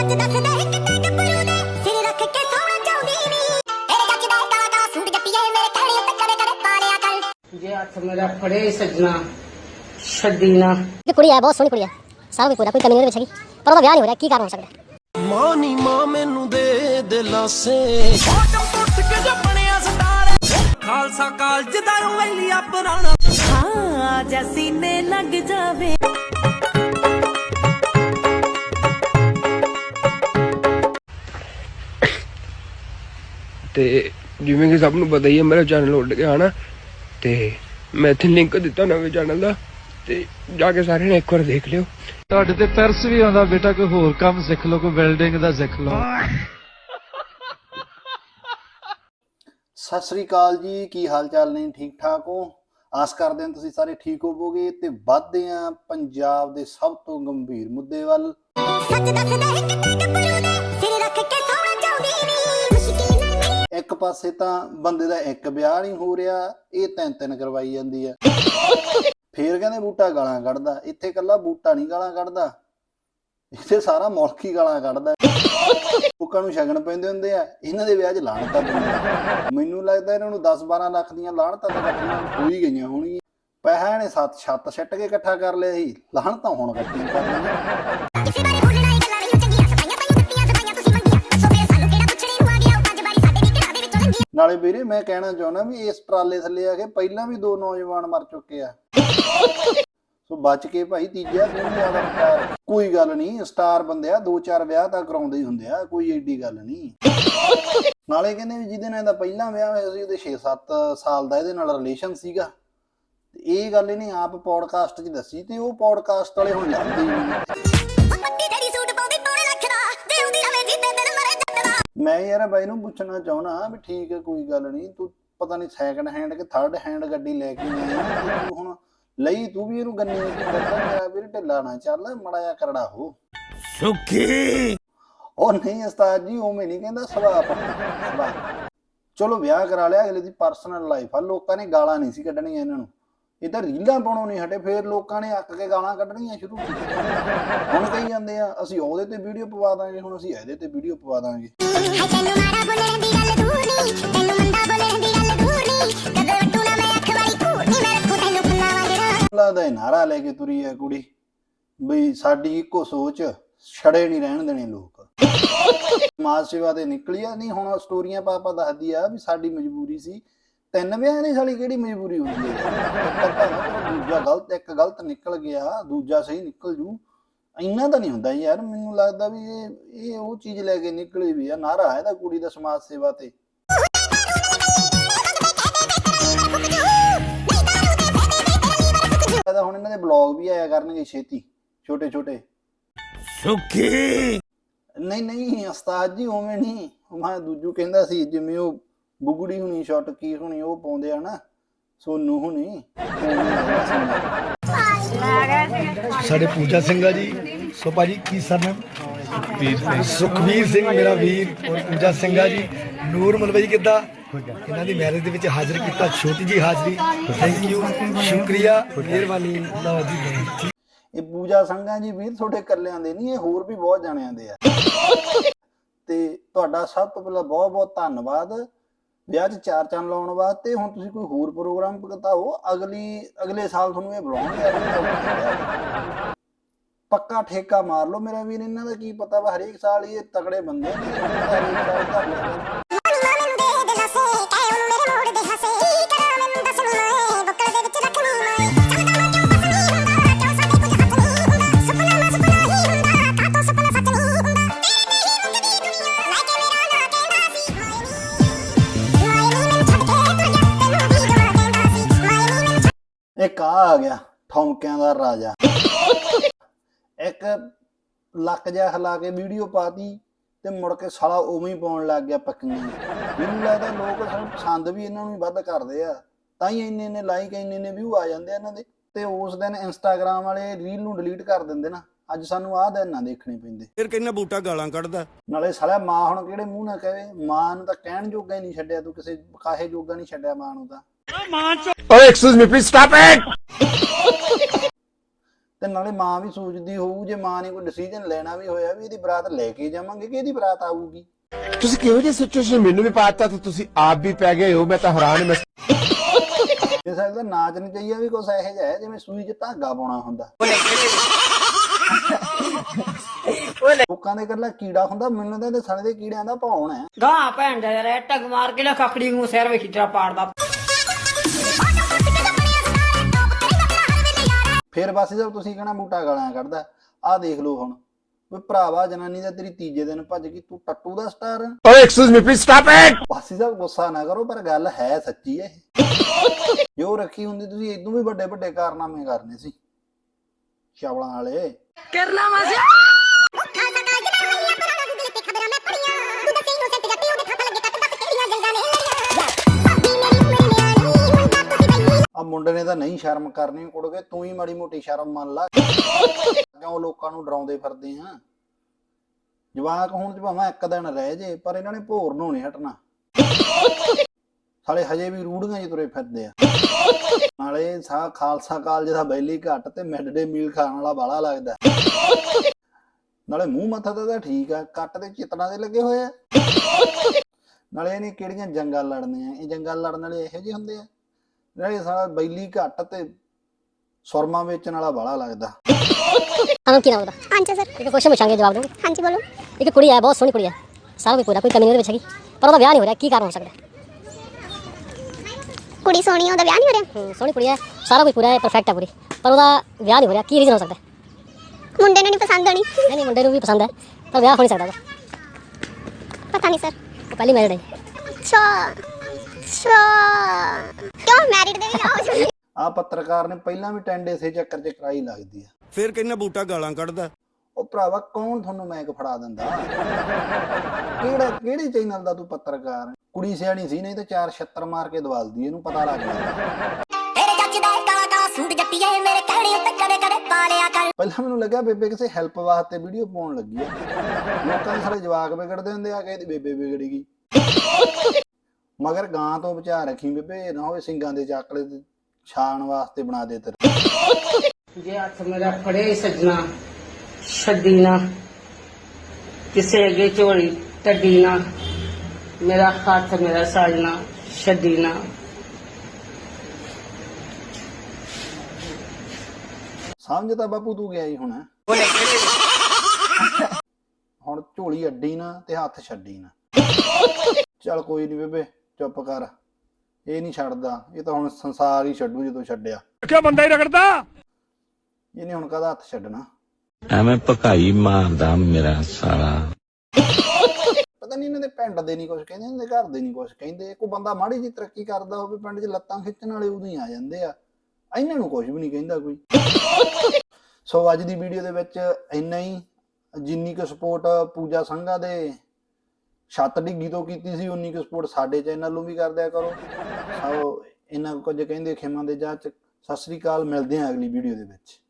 ਸੱਚ ਦੱਸਦਾ ਇੱਕ ਤੇ ਗੱਭਰੂ ਦੇ ਸਿਰ ਰੱਖ ਕੇ ਸੋਹਣਾ ਚਾਹੁੰਦੀ ਨੀ ਤੇਰੇ ਜੱਜ ਦਾ ਕਾਲਾ ਕਾਲਾ ਸੂਟ ਜੱਟੀਏ ਮੇਰੇ ਕਹਿਣੇ ਉੱਤੇ ਕਦੇ ਕਦੇ ਪਾ ਲਿਆ ਕਰ ਜੇ ਹੱਥ ਮੇਰਾ ਫੜੇ ਸੱਜਣਾ ਛੱਡੀ ਨਾ ਇਹ ਕੁੜੀ ਹੈ ਬਹੁਤ ਸੋਹਣੀ ਕੁੜੀ ਹੈ ਸਾਰਾ ਕੁਝ ਪੂਰਾ ਕੋਈ ਕਮੀ ਨਹੀਂ ਉਹਦੇ ਵਿੱਚ ਹੈਗੀ ਪਰ ਉਹਦਾ ਵਿਆਹ ਨਹੀਂ ਹੋ ਰਿਹਾ ਕੀ ਕਾਰਨ ਹੋ ਸਕਦਾ ਹੈ? ਮਾਂ ਨੀ ਮਾਂ ਮੈਨੂੰ ਦੇ ਦਿਲਾਸੇ ਖਾਲਸਾ ਕਾਲਜ ਦਾ ਵੈਲੀਆ ਪੁਰਾਣਾ ਹਾਂ ਜਾ ਸੀਨੇ ਲੱਗ ਜਾਵੇ ਤੇ ਜਿਵੇਂ ਕਿ ਸਭ ਨੂੰ ਪਤਾ ਹੀ ਹੈ ਮੇਰਾ ਚੈਨਲ ਉੱਡ ਗਿਆ ਹਨਾ ਤੇ ਮੈਂ ਇੱਥੇ ਲਿੰਕ ਦਿੱਤਾ ਨਵੇਂ ਚੈਨਲ ਦਾ ਤੇ ਜਾ ਕੇ ਸਾਰਿਆਂ ਨੇ ਇੱਕ ਵਾਰ ਦੇਖ ਲਿਓ। ਤੁਹਾਡੇ ਤੇ ਤਰਸ ਵੀ ਆਉਂਦਾ ਬੇਟਾ ਕੋਈ ਹੋਰ ਕੰਮ ਸਿੱਖ ਲਓ ਕੋਈ ਵੈਲਡਿੰਗ ਦਾ ਸਿੱਖ ਲਓ। ਸਤਿ ਸ੍ਰੀ ਅਕਾਲ ਜੀ ਕੀ ਹਾਲ ਚਾਲ ਨੇ? ਠੀਕ ਠਾਕ ਹੋ? ਆਸ ਕਰਦੇ ਹਾਂ ਤੁਸੀਂ ਸਾਰੇ ਠੀਕ ਹੋਵੋਗੇ ਤੇ ਵੱਧਦੇ ਹਾਂ ਪੰਜਾਬ ਦੇ ਸਭ ਤੋਂ ਗੰਭੀਰ ਮੁੱਦੇ ਵੱਲ। ਸੱਚ ਦੱਸਦਾ ਇੱਕ ਪਾਸੇ ਤਾਂ ਬੰਦੇ ਦਾ ਇੱਕ ਵਿਆਹ ਨਹੀਂ ਹੋ ਰਿਹਾ, ਇਹ ਤਿੰਨ ਤਿੰਨ ਕਰਵਾਈ ਜਾਂਦੀ ਆ। ਫੇਰ ਕਹਿੰਦੇ ਬੂਟਾ ਗਾਲਾਂ ਕੱਢਦਾ, ਇੱਥੇ ਕੱਲਾ ਬੂਟਾ ਨਹੀਂ ਗਾਲਾਂ ਕੱਢਦਾ। ਇੱਥੇ ਸਾਰਾ ਮੁਲਕ ਹੀ ਗਾਲਾਂ ਕੱਢਦਾ। ਲੋਕਾਂ ਨੂੰ ਸ਼ਗਨ ਪੈਂਦੇ ਹੁੰਦੇ ਆ, ਇਹਨਾਂ ਦੇ ਵਿਆਹ 'ਚ ਲਾਹਣਤਾਂ ਪੈਂਦੀਆਂ ਮੈਨੂੰ ਲੱਗਦਾ ਇਹਨਾਂ ਨੂੰ 10 12 ਲੱਖ ਦੀਆਂ ਲਾਹਣਤਾਂ ਤਾਂ ਇਕੱਠੀਆਂ ਹੋ ਹੀ ਗਈਆਂ ਹੋਣਗੀਆਂ। ਪੈਸਾ ਨੇ ਸੱਤ ਛੱਤ ਛੱਟ ਕੇ ਇਕੱਠਾ ਕਰ ਲਿਆ ਸੀ ਲਾਹਣਤਾਂ ਹੁਣ ਇਕੱਠੀਆਂ ਕਰਨੀਆਂ। ਕਿਸੇ ਨਾਲੇ ਵੀਰੇ ਮੈਂ ਕਹਿਣਾ ਚਾਹੁੰਦਾ ਵੀ ਇਸ ਟਰਾਲੇ ਥੱਲੇ ਆ ਕੇ ਪਹਿਲਾਂ ਵੀ ਦੋ ਨੌਜਵਾਨ ਮਰ ਚੁੱਕੇ ਆ। ਸੋ ਬਚ ਕੇ ਭਾਈ ਤੀਜਾ ਨਹੀਂ ਜ਼ਿਆਦਾ ਵਿਚਾਰ ਕੋਈ ਗੱਲ ਨਹੀਂ, ਸਟਾਰ ਬੰਦੇ ਆ, ਦੋ ਚਾਰ ਵਿਆਹ ਤਾਂ ਕਰਾਉਂਦੇ ਹੀ ਹੁੰਦੇ ਆ, ਕੋਈ ਏਡੀ ਗੱਲ ਨਹੀਂ। ਨਾਲੇ ਕਹਿੰਦੇ ਵੀ ਜਿਹਦੇ ਨਾਲ ਇਹਦਾ ਪਹਿਲਾਂ ਵਿਆਹ ਹੋਇਆ ਸੀ, ਉਹਦੇ 6-7 ਸਾਲ ਦਾ ਇਹਦੇ ਨਾਲ ਰਿਲੇਸ਼ਨ ਸੀਗਾ। ਇਹ ਗੱਲ ਇਹਨੇ ਆਪ ਪੋਡਕਾਸਟ 'ਚ ਦੱਸੀ ਤੇ ਉਹ ਪੋਡਕਾਸਟ ਵਾਲੇ ਹੁਣ ਲੱਭਦੇ ਹੀ ਨਹੀਂ। ਮੈਂ ਯਾਰ ਬਾਈ ਨੂੰ ਪੁੱਛਣਾ ਚਾਹਣਾ ਵੀ ਠੀਕ ਹੈ ਕੋਈ ਗੱਲ ਨਹੀਂ ਤੂੰ ਪਤਾ ਨਹੀਂ ਸੈਕੰਡ ਹੈਂਡ ਕਿ ਥਰਡ ਹੈਂਡ ਗੱਡੀ ਲੈ ਕੇ ਆਇਆ ਤੇ ਹੁਣ ਲਈ ਤੂੰ ਵੀ ਇਹਨੂੰ ਗੰਨੇ ਦੀ ਕਰਦਾ ਮੇਰਾ ਵੀਰ ਢਿੱਲਾ ਨਾ ਚੱਲ ਮੜਾ ਜਾ ਕਰੜਾ ਹੋ। ਸੁਖੀ। ਉਹ ਨਹੀਂ ਉਸਤਾਦ ਜੀ ਉਵੇਂ ਨਹੀਂ ਕਹਿੰਦਾ ਸੁਭਾਅ ਚਲੋ ਵਿਆਹ ਕਰਾ ਲਿਆ ਅਗਲੇ ਦੀ ਪਰਸਨਲ ਲਾਈਫ ਆ ਲੋਕਾਂ ਨੇ ਗਾਲਾਂ ਨਹੀਂ ਸੀ ਕੱਢਣੀਆਂ ਇਹਨਾਂ ਨੂੰ। ਇਹ ਤਾਂ ਰੀਲਾਂ ਪਾਉਣੋਂ ਨਹੀਂ ਹਟੇ ਫੇਰ ਲੋਕਾਂ ਨੇ ਅੱਕ ਕੇ ਗਾਲਾਂ ਕੱਢਣੀਆਂ ਸ਼ੁਰੂ ਕੀਤੀਆਂ। ਹੁਣ ਕਹੀ ਜਾਂਦੇ ਆ ਅਸੀਂ ਉਹਦੇ ਤੇ ਵੀਡੀਓ ਪਵਾ ਦਾਂਗੇ ਹੁਣ ਅਸੀਂ ਇਹਦੇ ਤੇ ਵੀਡੀਓ ਪਵਾ ਦਾਂਗੇ। ਤੈਨੂੰ ਮਾੜਾ ਬੋਲਣ ਦੀ ਗੱਲ ਦੂਰ ਨੀ ਤੈਨੂੰ ਮੰਦਾ ਬੋਲਣ ਦੀ ਗੱਲ ਦੂਰ ਨੀ। ਕਦੇ ਵੱਟੂ ਨਾ ਮੈਂ ਅੱਖ ਵਾਲੀ ਘੂਰ ਨੀ ਮੈਂ ਰੱਖੂ ਤੈਨੂੰ ਪੰਨਾ ਵਾਂਗੜਾ ਲੱਗਦਾ ਇਹ ਨਾਰਾ ਲੈ ਕੇ ਤੁਰੀ ਆ ਕੁੜੀ। ਬਈ ਸਾਡੀ ਇੱਕੋ ਸੋਚ ਛੜੇ ਨਹੀਂ ਰਹਿਣ ਦੇਣੇ ਲੋਕ। ਸਮਾਜ ਸੇਵਾ ਤੇ ਨਿਕਲੀ ਆ। ਨਹੀਂ ਹੁਣ ਸਟੋਰੀਆਂ ਪਾਪਾ ਦੱਸਦੀ ਆ ਵੀ ਸਾਡੀ ਮਜਬੂਰੀ ਸੀ ਤਿੰਨ ਵਿਆਹ ਦੀ ਸਾਲੀ ਕਿਹੜੀ ਮਜਬੂਰੀ ਹੁੰਦੀ ਹੈ? ਇੱਕ ਨਾ ਦੂਜਾ ਗਲਤ ਇੱਕ ਗਲਤ ਨਿਕਲ ਗਿਆ ਦੂਜਾ ਸਹੀ ਨਿਕਲ ਜੂ। ਇੰਨਾ ਤਾਂ ਨਹੀਂ ਹੁੰਦਾ ਯਾਰ ਮੈਨੂੰ ਲੱਗਦਾ ਵੀ ਇਹ ਇਹ ਉਹ ਚੀਜ਼ ਲੈ ਕੇ ਨਿਕਲੀ ਵੀ ਆ ਨਾਰਾ ਹੈ ਦਾ ਕੁੜੀ ਦਾ ਸਮਾਜ ਸੇਵਾ ਤੇ। ਲੱਗਦਾ ਹੁਣ ਇਹਨਾਂ ਦੇ ਬਲੌਗ ਵੀ ਆਇਆ ਕਰਨਗੇ ਛੇਤੀ ਛੋਟੇ ਛੋਟੇ। ਸੁਖੀ। ਨਹੀਂ ਨਹੀਂ ਉਸਤਾਦ ਜੀ ਉਵੇਂ ਨਹੀਂ। ਮੈਂ ਦੂਜੂ ਕਹਿੰਦਾ ਸੀ ਜਿਵੇਂ ਉਹ ਬੁਗੜੀ ਹੁਣੀ ਛੁੱਟ ਕੀ ਹੁਣੀ ਉਹ ਪਾਉਂਦੇ ਆ ਨਾ ਸੋਨੂ ਹੁਣੀ। ਸਾਡੇ ਪੂਜਾ ਸਿੰਘ ਆ ਜੀ। ਸੋ ਭਾਜੀ ਕੀ ਸਰਨਾਮ ਸੁਖਵੀਰ ਸਿੰਘ। ਸੁਖਵੀਰ ਸਿੰਘ ਮੇਰਾ ਵੀਰ ਔਰ ਪੂਜਾ ਸਿੰਘ ਆ ਜੀ। ਨੂਰ ਮਲਵਈ ਕਿੱਦਾਂ? ਇਹਨਾਂ ਦੀ ਮੈਰਿਜ ਦੇ ਵਿੱਚ ਹਾਜ਼ਰ ਕੀਤਾ ਛੋਟੀ ਜੀ ਹਾਜ਼ਰੀ। ਥੈਂਕ ਯੂ ਸ਼ੁਕਰੀਆ। ਮਿਹਰਬਾਨੀ। ਲਓ ਜੀ। ਇਹ ਪੂਜਾ ਸੰਘਾਂ ਜੀ ਵੀਰ ਤੁਹਾਡੇ ਇਕੱਲਿਆਂ ਦੇ ਨਹੀਂ ਇਹ ਹੋਰ ਵੀ ਬਹੁਤ ਜਾਣਿਆਂ ਦੇ ਆ। ਤੇ ਤੁਹਾਡਾ ਸਭ ਤੋਂ ਪਹਿਲਾਂ ਬਹੁਤ ਬਹੁਤ ਧੰਨਵਾਦ। ਵਿਆਹ 'ਚ ਚਾਰ ਚੰਨ ਲਾਉਣ ਵਾਸਤੇ, ਹੁਣ ਤੁਸੀਂ ਕੋਈ ਹੋਰ ਪ੍ਰੋਗਰਾਮ ਬਤਾਓ, ਅਗਲੀ, ਅਗਲੇ ਸਾਲ ਤੁਹਾਨੂੰ ਇਹ ਬੁਲਾਉਣਗੇ ਪੱਕਾ ਠੇਕਾ ਮਾਰ ਲਓ ਮੇਰਾ ਵੀਰ, ਇਹਨਾਂ ਦਾ ਕੀ ਪਤਾ ਵਾ, ਹਰੇਕ ਸਾਲ ਇਹ ਤਕੜੇ ਬੰਦੇ ਨੇ, ਹਰੇਕ ਸਾਲ ਇੱਕ ਆ ਆ ਗਿਆ ਠੌਂਕਿਆਂ ਦਾ ਰਾਜਾ। ਇੱਕ ਲੱਕ ਜਿਹਾ ਹਿਲਾ ਕੇ ਵੀਡੀਓ ਪਾਤੀ ਤੇ ਮੁੜ ਕੇ ਸਾਲਾ ਉਵੇਂ ਹੀ ਪਾਉਣ ਲੱਗ ਗਿਆ ਪੱਕੀਆਂ। ਮੈਨੂੰ ਲੱਗਦਾ ਲੋਕ ਸਾਨੂੰ ਪਸੰਦ ਵੀ ਇਹਨਾਂ ਨੂੰ ਹੀ ਵੱਧ ਕਰਦੇ ਆ। ਤਾਂ ਹੀ ਇੰਨੇ ਇੰਨੇ ਲਾਈਕ ਇੰਨੇ ਇੰਨੇ ਵਿਊ ਆ ਜਾਂਦੇ ਆ ਇਹਨਾਂ ਦੇ। ਤੇ ਉਸ ਦਿਨ ਇੰਸਟਾਗ੍ਰam ਵਾਲੇ ਰੀਲ ਨੂੰ ਡਿਲੀਟ ਕਰ ਦਿੰਦੇ ਨਾ। ਅੱਜ ਸਾਨੂੰ ਆਹ ਦਿਨ ਨਾ ਦੇਖਣੇ ਪੈਂਦੇ। ਫਿਰ ਕਹਿੰਦਾ ਬੂਟਾ ਗਾਲਾਂ ਕੱਢਦਾ? ਨਾਲੇ ਸਾਲਾ ਮਾਂ ਹੁਣ ਕਿਹੜੇ ਮੂੰਹ ਨਾਲ ਕਹੇ? ਮਾਂ ਨੂੰ ਤਾਂ ਕਹਿਣ ਜੋਗਾ ਹੀ ਨਹੀਂ ਛੱਡਿਆ ਤੂੰ ਕਿਸੇ ਕਾਹੇ ਜੋਗਾ ਨਹੀਂ ਛੱਡਿਆ ਮਾਂ ਨੂੰ ਤਾਂ। ਓਏ excuse me please stop it ਤੇ ਨਾਲੇ ਮਾਂ ਵੀ ਸੋਚਦੀ ਹੋਊ ਜੇ ਮਾਂ ਨੇ ਕੋਈ ਡਿਸੀਜਨ ਲੈਣਾ ਵੀ ਹੋਇਆ ਵੀ ਇਹਦੀ ਬਰਾਤ ਲੈ ਕੇ ਜਾਵਾਂਗੇ ਕਿ ਇਹਦੀ ਬਰਾਤ ਆਊਗੀ? ਤੁਸੀਂ ਕਿਹੋ ਜਿਹੀ ਸਿਚੁਏਸ਼ਨ ਮੈਨੂੰ ਵੀ ਪਾਤਾ ਤੇ ਤੁਸੀਂ ਆਪ ਵੀ ਪੈ ਗਏ ਹੋ ਮੈਂ ਤਾਂ ਹੈਰਾਨ ਮੈਂ ਇਸ ਦਾ ਨਾਚ ਨਚਈਆ ਵੀ ਕੁਛ ਇਹੋ ਜਿਹਾ ਹੈ ਜਿਵੇਂ ਸੂਈ 'ਚ ਧਾਗਾ ਪਾਉਣਾ ਹੁੰਦਾ। ਲੋਕਾਂ ਦੇ ਇਕੱਲਾ ਕੀੜਾ ਹੁੰਦਾ ਮੈਨੂੰ ਤਾਂ ਇਹਦੇ ਸਾਲੇ ਦੇ ਕੀੜਿਆਂ ਦਾ ਭੌਣ ਹੈ। ਗਾਂ ਭੈਣ ਦਾ ਯਾਰ ਟੱਗ ਮਾਰ ਕੇ ਨਾ ਖਖੜੀ ਨੂੰ ਸਿਰ ਵਿੱਚ ਤੇਰਾ ਪਾੜਦਾ। ਫਿਰ ਬਸ ਜਦ ਤੁਸੀਂ ਕਹਣਾ ਬੂਟਾ ਗਾਲਾਂ ਕੱਢਦਾ ਆਹ ਦੇਖ ਲਓ ਹੁਣ ਵੀ ਭਰਾਵਾ ਜਨਾਨੀ ਦਾ ਤੇਰੀ ਤੀਜੇ ਦਿਨ ਭੱਜ ਗਈ ਤੂੰ ਟੱਟੂ ਦਾ ਸਟਾਰ ਓਏ excuse me please stop it ਬਾਸੀ ਸਾਹਿਬ ਗੁੱਸਾ ਨਾ ਕਰੋ ਪਰ ਗੱਲ ਹੈ ਸੱਚੀ ਹੈ ਇਹ। ਜੋ ਰੱਖੀ ਹੁੰਦੀ ਤੁਸੀਂ ਇਦੋਂ ਵੀ ਵੱਡੇ ਵੱਡੇ ਕਾਰਨਾਮੇ ਕਰਨੇ ਸੀ। ਸ਼ਾਵਲਾਂ ਵਾਲੇ। ਖਾਲਸਾ ਮੁੰਡੇ ਨੇ ਤਾਂ ਨਹੀਂ ਸ਼ਰਮ ਕਰਨੀ ਕੁੜਗੇ ਤੂੰ ਹੀ ਮਾੜੀ ਮੋਟੀ ਸ਼ਰਮ ਮੰਨ ਲਾ। ਕਿਉਂ ਲੋਕਾਂ ਨੂੰ ਡਰਾਉਂਦੇ ਫਿਰਦੇ ਆ? ਜਵਾਕ ਹੁਣ ਚ ਭਾਵੇਂ ਇੱਕ ਦਿਨ ਰਹਿ ਜੇ, ਪਰ ਇਹਨਾਂ ਨੇ ਭੋਰ ਨੂੰ ਨਹੀਂ ਹਟਣਾ। ਸਾਲੇ ਹਜੇ ਵੀ ਰੂੜੀਆਂ 'ਚ ਤੁਰੇ ਫਿਰਦੇ ਆ। ਨਾਲੇ ਸਾ ਖਾਲਸਾ ਕਾਲਜ ਦਾ ਬੈਲੀ ਘੱਟ ਤੇ ਮਿਡ ਡੇ ਮੀਲ ਖਾਣ ਵਾਲਾ ਬਾਲਾ ਲੱਗਦਾ। ਨਾਲੇ ਮੂੰਹ ਮੱਥਾ ਤਾਂ ਠੀਕ ਆ, ਕੱਟ ਤੇ ਚਿਤਨਾ ਦੇ ਲੱਗੇ ਹੋਏ ਆ। ਨਾਲੇ ਇਹਨੇ ਕਿਹੜੀਆਂ ਜੰਗਾਂ ਲੜਨੀਆਂ, ਇਹ ਜੰਗਾਂ ਲੜਨ ਵਾਲੇ ਇਹੋ ਜਿਹੇ ਹੁੰਦੇ ਆ। ਨਾਲੇ ਸਾਲਾ ਬੈਲੀ ਘੱਟ ਤੇ ਸੁਰਮਾ ਵੇਚਣ ਵਾਲਾ ਬਾਲਾ ਲੱਗਦਾ। ਨਾਮ ਕੀ ਨਾਮ ਉਹਦਾ? ਹਾਂਜੀ ਸਰ। ਇੱਕ ਕੁਐਸਚਨ ਪੁੱਛਾਂਗੇ ਜਵਾਬ ਦੋਗੇ ਹਾਂਜੀ ਬੋਲੋ। ਇੱਕ ਕੁੜੀ ਹੈ ਬਹੁਤ ਸੋਹਣੀ ਕੁੜੀ ਹੈ। ਸਾਰਾ ਕੋਈ ਪੂਰਾ ਕੋਈ ਕਮੀ ਨਹੀਂ ਉਹਦੇ ਵਿੱਚ ਹੈਗੀ। ਪਰ ਉਹਦਾ ਵਿਆਹ ਨਹੀਂ ਹੋ ਰਿਹਾ ਕੀ ਕਾਰਨ ਹੋ ਸਕਦਾ? ਹੈ? ਕੁੜੀ ਸੋਹਣੀ ਆ, ਉਹਦਾ ਵਿਆਹ ਨਹੀਂ ਹੋ ਰਿਹਾ? ਹੂੰ, ਸੋਹਣੀ ਕੁੜੀ ਹੈ ਸਾਰਾ ਕੁਝ ਪੂਰਾ ਹੈ ਪਰਫੈਕਟ ਹੈ ਪੂਰੀ। ਪਰ ਉਹਦਾ ਵਿਆਹ ਨਹੀਂ ਹੋ ਰਿਹਾ ਕੀ ਰੀਜ਼ਨ ਹੋ ਸਕਦਾ? ਹੈ? ਮੁੰਡੇ ਨੂੰ ਨਹੀਂ ਪਸੰਦ ਆਣੀ ਨਹੀਂ ਨਹੀਂ ਮੁੰਡੇ ਨੂੰ ਵੀ ਪਸੰਦ ਹੈ ਪਰ ਵਿਆਹ ਹੋ ਨਹੀਂ ਸਕਦਾ ਉਹਦਾ। ਪਤਾ ਨਹੀਂ ਸਰ। ਉਹ ਪਹਿਲੀ ਮੈਰਿਡ ਹੈ। ਅੱਛਾ। ਅੱਛਾ। ਕਿਉਂ? ਮੈਰਿਡ ਦੇ ਵੀ ਆਓ ਜੀ ਆ ਪੱਤਰਕਾਰ ਨੇ ਪਹਿਲਾਂ ਵੀ ਟੈਂਡੇ ਇਸੇ ਚੱਕਰ 'ਚ ਕਰਾਈ ਲੱਗਦੀ ਆ। ਫਿਰ ਕਹਿੰਦਾ ਬੂਟਾ ਗਾਲਾਂ ਕੱਢਦਾ? ਉਹ ਭਰਾਵਾ ਕੌਣ ਤੁਹਾਨੂੰ ਮੈਕ ਫੜਾ ਦਿੰਦਾ? ਕਿਹੜਾ ਕਿਹੜੇ ਚੈਨਲ ਦਾ ਤੂੰ ਪੱਤਰਕਾਰ ਹੈ? ਕੁੜੀ ਸਿਆਣੀ ਸੀ ਨਹੀਂ ਤੇ ਚਾਰ ਛੱਤਰ ਮਾਰ ਕੇ ਦਵਾਲਦੀ ਇਹਨੂੰ ਪਤਾ ਲੱਗ ਜਾਂਦਾ। ਤੇਰੇ ਜੱਜ ਦਾ ਕਾਲਾ ਕਾਲਾ ਸੂਟ ਜੱਟੀਏ ਮੇਰੇ ਕਹਿਣੇ ਉੱਤੇ ਕਦੇ ਕਦੇ ਪਾ ਲਿਆ ਕਰ। ਪਹਿਲਾਂ ਮੈਨੂੰ ਲੱਗਿਆ ਬੇਬੇ ਕਿਸੇ ਹੈਲਪ ਵਾਸਤੇ ਵੀਡੀਓ ਪਾਉਣ ਲੱਗੀ ਆ। ਲੋਕਾਂ ਦੇ ਸਾਰੇ ਜਵਾਕ ਵਿਗੜਦੇ ਹੁੰਦੇ ਆ ਕਿ ਇਹਦੀ ਬੇਬੇ ਵਿਗੜ ਗਈ। ਮਗਰ ਗਾਂ ਤੋਂ ਬਚਾ ਰੱਖੀ ਬੇਬੇ ਨਾ ਹੋਵੇ ਸਿੰਘਾਂ ਦੇ ਚਾਕਲੇ ਤੇ ਛਾਣ ਵਾਸਤੇ ਬਣਾ ਦੇ ਤੇਰੇ। ਜੇ ਹੱਥ ਮੇਰਾ ਫੜੇ ਸੱਜਣਾ ਛੱਡੀ ਨਾ ਕਿਸੇ ਅੱਗੇ ਝੋਲੀ ਟੱਡੀ ਨਾ ਮੇਰਾ ਹੱਥ ਮੇਰਾ ਸਾਜਣਾ ਛੱਡੀ ਨਾ ਸਮਝ ਤਾਂ ਬਾਪੂ ਤੂੰ ਗਿਆ ਹੀ ਹੁਣ। ਹੁਣ ਝੋਲੀ ਅੱਡੀ ਨਾ ਤੇ ਹੱਥ ਛੱਡੀ ਨਾ। ਚੱਲ ਕੋਈ ਨਹੀਂ ਬੇਬੇ। ਚੁੱਪ ਕਰ। ਇਹ ਨਹੀਂ ਛੱਡਦਾ। ਇਹ ਤਾਂ ਹੁਣ ਸੰਸਾਰ ਹੀ ਛੱਡੂ ਜਦੋਂ ਛੱਡਿਆ। ਕਿਉਂ ਬੰਦਾ ਹੀ ਰਗੜਦਾ? ਇਹਨੇ ਹੁਣ ਕਦਾ ਹੱਥ ਛੱਡਣਾ? ਐਵੇਂ ਭਕਾਈ ਮਾਰਦਾ ਮੇਰਾ ਸਾਲਾ। ਪਤਾ ਨਹੀਂ ਇਹਨਾਂ ਦੇ ਪਿੰਡ ਦੇ ਨਹੀਂ ਕੁਝ ਕਹਿੰਦੇ ਇਹਨਾਂ ਦੇ ਘਰ ਦੇ ਨਹੀਂ ਕੁਝ ਕਹਿੰਦੇ। ਕੋਈ ਬੰਦਾ ਮਾੜੀ ਜੀ ਤਰੱਕੀ ਕਰਦਾ ਹੋਵੇ ਪਿੰਡ 'ਚ ਲੱਤਾਂ ਖਿੱਚਣ ਵਾਲੇ ਉਦੋਂ ਹੀ ਆ ਜਾਂਦੇ ਆ। ਇਹਨਾਂ ਨੂੰ ਕੁਝ ਵੀ ਨਹੀਂ ਕਹਿੰਦਾ ਕੋਈ। ਸੋ ਅੱਜ ਦੀ ਵੀਡੀਓ ਦੇ ਵਿੱਚ ਇੰਨਾ ਹੀ। ਜਿੰਨੀ ਕੁ ਸਪੋਰਟ ਪੂਜਾ ਸੰਘਾ ਦੇ ਛੱਤ ਡਿੱਗੀ ਤੋਂ ਕੀਤੀ ਸੀ, ਉਨੀ ਕੁ ਸਪੋਰਟ ਸਾਡੇ ਚੈਨਲ ਨੂੰ ਵੀ ਕਰਦਿਆ ਕਰੋ। ਸੋ ਇਹਨਾਂ ਕੁਝ ਕਹਿੰਦੇ ਖੇਮਾਂ ਦੇ ਜਾਂਚ, ਸਤਿ ਸ੍ਰੀ ਅਕਾਲ, ਮਿਲਦੇ ਹਾਂ ਅਗਲੀ ਵੀਡੀਓ ਦੇ ਵਿੱਚ।